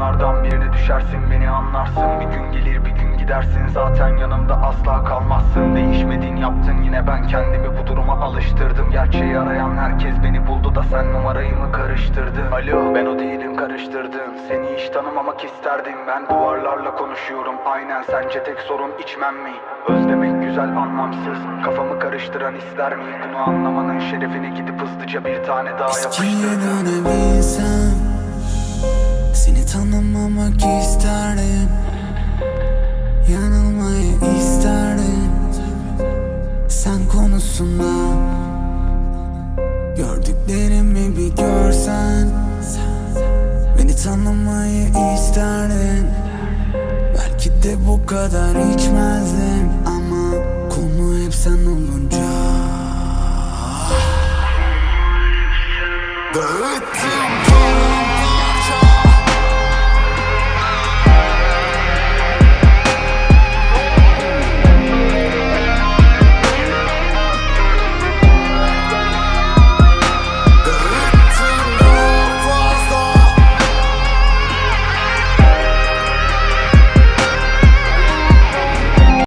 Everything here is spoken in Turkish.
Onlardan birine düşersin beni anlarsın. Bir gün gelir bir gün gidersin. Zaten yanımda asla kalmazsın. Değişmedin yaptın. Yine ben kendimi bu duruma alıştırdım. Gerçeği arayan herkes beni buldu da sen numarayı mı karıştırdın? Alo ben o değilim karıştırdın Seni hiç tanımamak isterdim. Ben duvarlarla konuşuyorum. Aynen sence tek sorun içmem mi? Özlemek güzel anlamsız. Kafamı karıştıran ister mi? Bunu anlamanın şerefine gidip hızlıca bir tane daha yapıştırdım. Seni Sen konusunda Gördüklerimi bir görsen Beni tanımayı isterdin. Belki de bu kadar içmezdim Ama konu hep sen olunca. Dağıt